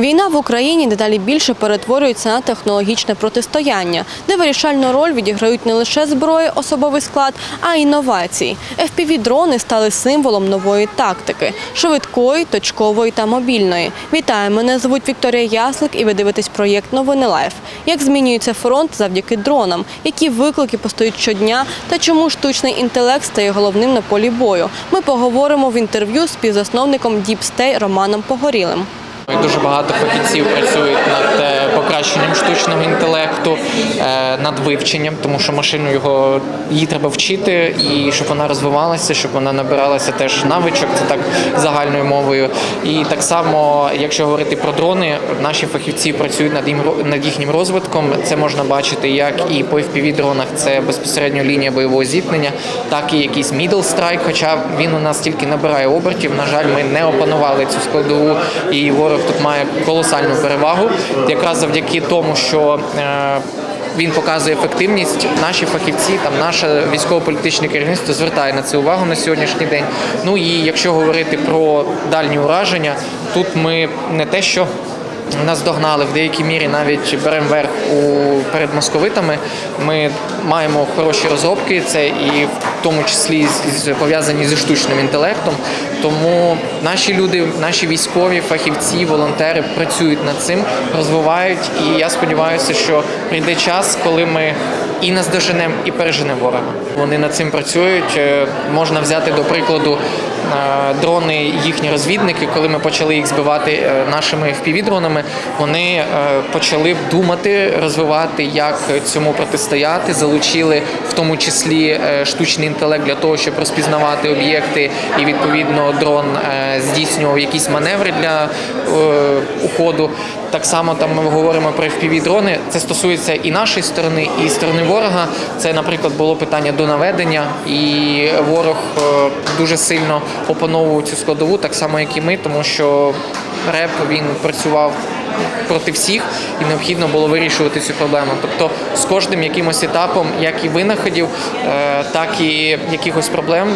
Війна в Україні дедалі більше перетворюється на технологічне протистояння, де вирішальну роль відіграють не лише зброї, особовий склад, а й інновації. FPV-дрони стали символом нової тактики швидкої, точкової та мобільної. Вітаю, мене звуть Вікторія Яслик, і ви дивитесь проєкт Новини Лайф. Як змінюється фронт завдяки дронам, які виклики постають щодня та чому штучний інтелект стає головним на полі бою. Ми поговоримо в інтерв'ю з співзасновником Deep Stay Романом Погорілим. Дуже багато фахівців працюють над е, покращенням штучного інтелекту, е, над вивченням, тому що машину його її треба вчити, і щоб вона розвивалася, щоб вона набиралася теж навичок, це так загальною мовою. І так само, якщо говорити про дрони, наші фахівці працюють над їм над їхнім розвитком. Це можна бачити як і по fpv дронах, це безпосередньо лінія бойового зіткнення, так і якийсь middle strike, Хоча він у нас тільки набирає обертів. На жаль, ми не опанували цю складову, і ворог тут має колосальну перевагу, якраз завдяки тому, що е, він показує ефективність. Наші фахівці, там наше військово-політичне керівництво звертає на це увагу на сьогоднішній день. Ну і якщо говорити про дальні ураження, тут ми не те, що нас догнали в деякій мірі, навіть беремо верх у перед московитами. Ми маємо хороші розробки, це і в тому числі з- пов'язані зі штучним інтелектом. Тому наші люди, наші військові, фахівці, волонтери працюють над цим, розвивають. І я сподіваюся, що прийде час, коли ми і наздоженемо, і переженемо ворога. Вони над цим працюють. Е, Можна взяти до прикладу дрони, їхні розвідники, коли ми почали їх збивати е, нашими FPV-дронами, вони е, почали думати, розвивати, як цьому протистояти. Залучили в тому числі е, штучний інтелект для того, щоб розпізнавати об'єкти, і відповідно дрон здійснював якісь маневри для уходу. Так само там ми говоримо про fpv дрони. Це стосується і нашої сторони, і сторони ворога. Це, наприклад, було питання до наведення, і ворог е, дуже сильно опановував цю складову, так само як і ми, тому що реп він працював проти всіх, і необхідно було вирішувати цю проблему. Тобто з кожним якимось етапом, як і винаходів, е, так і якихось проблем.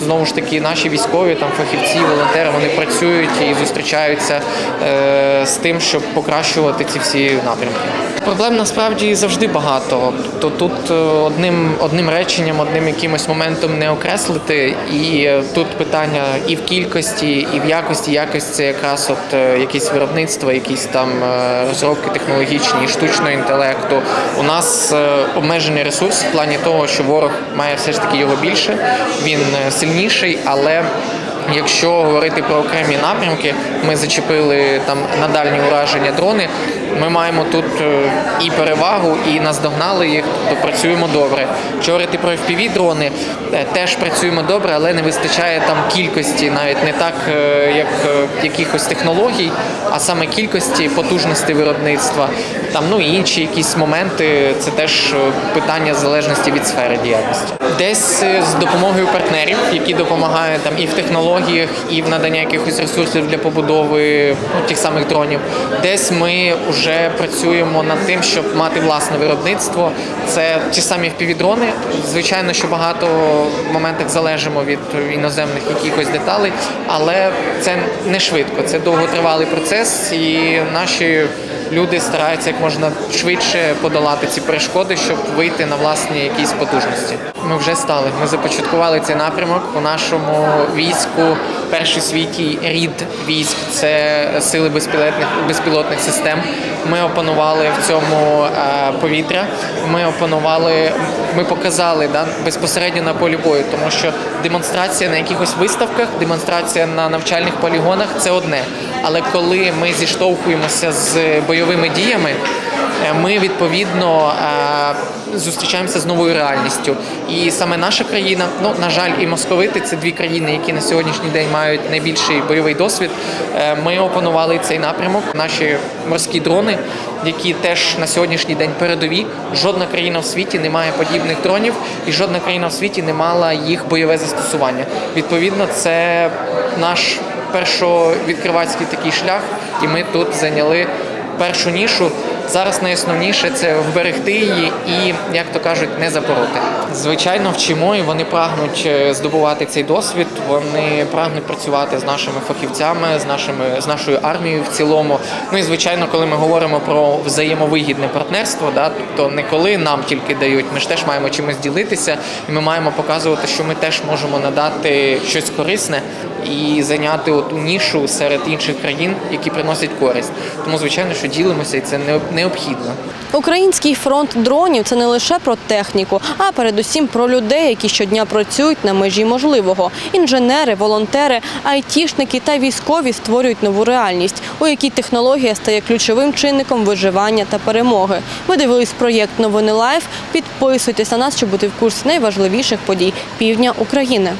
Знову ж таки, наші військові, там фахівці, волонтери, вони працюють і зустрічаються е, з тим, щоб покращувати ці всі напрямки. Проблем насправді завжди багато. То тут е, одним одним реченням, одним якимось моментом не окреслити. І е, тут питання і в кількості, і в якості. Якість це якраз от е, якісь виробництва, якісь там розробки технологічні, штучного інтелекту. У нас обмежений ресурс в плані того, що ворог має все ж таки його більше. Він сильніший, але Якщо говорити про окремі напрямки, ми зачепили там на дальні ураження дрони. Ми маємо тут е, і перевагу, і наздогнали їх, то працюємо добре. Якщо говорити про fpv дрони, е, теж працюємо добре, але не вистачає там кількості, навіть не так, е, як якихось технологій, а саме кількості потужності виробництва. Там ну і інші якісь моменти. Це теж питання залежності від сфери діяльності. Десь з допомогою партнерів, які допомагають там і в технологіях, і в наданні якихось ресурсів для побудови ну, тих самих дронів. Десь ми вже працюємо над тим, щоб мати власне виробництво. Це ті самі впівдрони. Звичайно, що багато в моментах залежимо від іноземних якихось деталей, але це не швидко. Це довготривалий процес, і наші люди стараються як можна швидше подолати ці перешкоди, щоб вийти на власні якісь потужності. Ми вже стали. Ми започаткували цей напрямок у нашому війську. Перший світі рід військ це сили безпілотних безпілотних систем. Ми опанували в цьому е, повітря. Ми опанували, ми показали да, безпосередньо на полі бою, тому що демонстрація на якихось виставках, демонстрація на навчальних полігонах це одне. Але коли ми зіштовхуємося з бойовими діями, ми відповідно е, зустрічаємося з новою реальністю. І саме наша країна, ну на жаль, і московити це дві країни, які на сьогоднішній день мають найбільший бойовий досвід. Е, Ми опанували цей напрямок. Наші морські дрони, які теж на сьогоднішній день передові. Жодна країна в світі не має подібних дронів, і жодна країна в світі не мала їх бойове застосування. Відповідно, це наш першовідкривацький такий шлях, і ми тут зайняли першу нішу. Зараз найосновніше це вберегти її і, як то кажуть, не запороти. Звичайно, вчимо і вони прагнуть е, здобувати цей досвід. Вони прагнуть працювати з нашими фахівцями, з нашими з нашою армією в цілому. Ну і звичайно, коли ми говоримо про взаємовигідне партнерство, да, тобто не коли нам тільки дають, ми ж теж маємо чимось ділитися, і ми маємо показувати, що ми теж можемо надати щось корисне і зайняти оту нішу серед інших країн, які приносять користь. Тому звичайно, що ділимося, і це необ- необхідно. Український фронт дронів це не лише про техніку, а передусім про людей, які щодня працюють на межі можливого. Інженери, волонтери, айтішники та військові створюють нову реальність, у якій технологія стає ключовим чинником виживання та перемоги. Ви дивились проєкт Новини Лайф. Підписуйтесь на нас, щоб бути в курсі найважливіших подій півдня України.